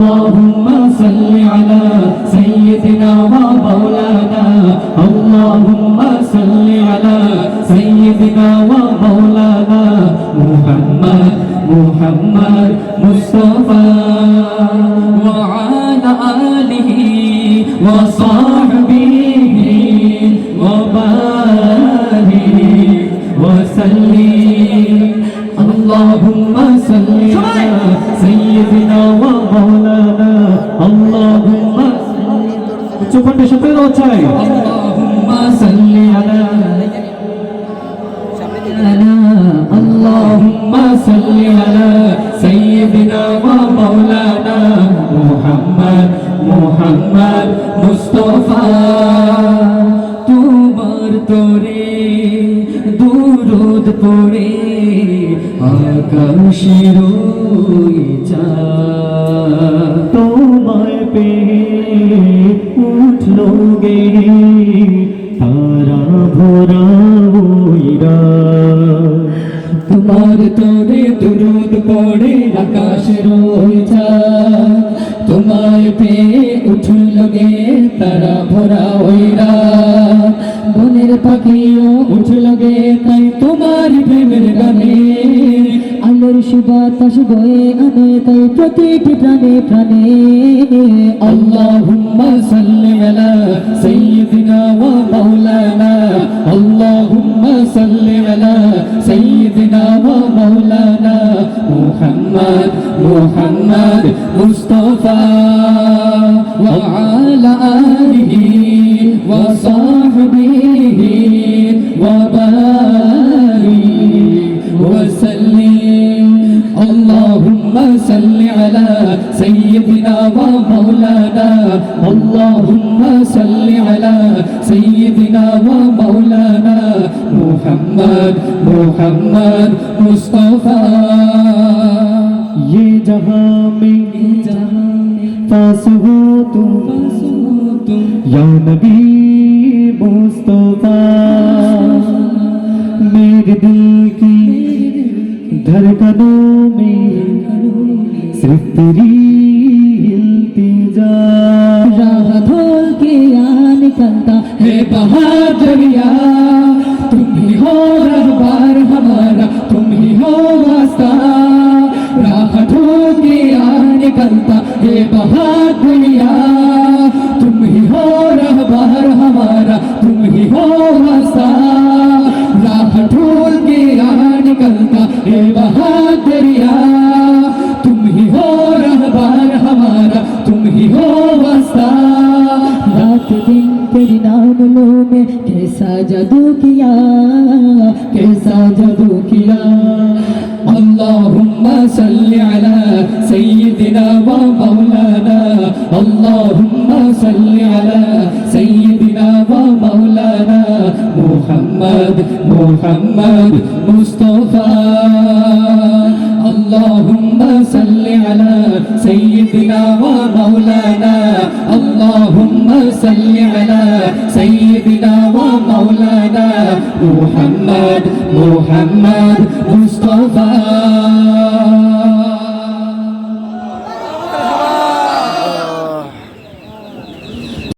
اللهم صل على سيدنا ومولانا. اللهم صل على سيدنا ومولانا محمد محمد. سيدنا ومولانا اللهم চোখের সাথে চাই اللهم صل على اللهم صل على سيدنا ومولانا محمد محمد مصطفى তোমার তোরে দুরুদ পড়ে আকাশের তারা ভরা ওইরা তোমার তরে দুরুদ পড়ে আকাশ রয়ে তোমার পেয়ে উঠল গে তারা ভরা ওইরা বনের পাখিও উঠল গে, তাই তোমার প্রেমের গানে। আলোর সুবাতাস বয়ে আনে, তাই প্রতিটি প্রাণে প্রাণে। আল্লাহুম্মা সাল্লি আলা সাইয়্যিদিনা سيدنا ومولانا. اللهم صل على سيدنا ومولانا. محمد محمد مصطفى. وعلى آله وصحبه وبارك. وسلم صل على سيدنا ومولانا اللهم صل على سيدنا ومولانا محمد محمد مصطفى یہ جہاں میں پاس ہو تم یا نبی مصطفیٰ میرے دل کی دھڑکنوں میں सिर्फ तेरी इल्तिजा राह ढोल के आन कंता है बहादुरिया तुम ही हो रहबार हमारा तुम ही हो वास्ता राह ढोल के आने करता है बहादुरिया तुम कैसा जादू किया कैसा जादू किया اللهم صل على سيدنا ومولانا اللهم صل على سيدنا ومولانا محمد محمد مصطفى اللهم صل على سيدنا ومولانا اللهم صل على سيدنا Muhammad, Muhammad Mustafa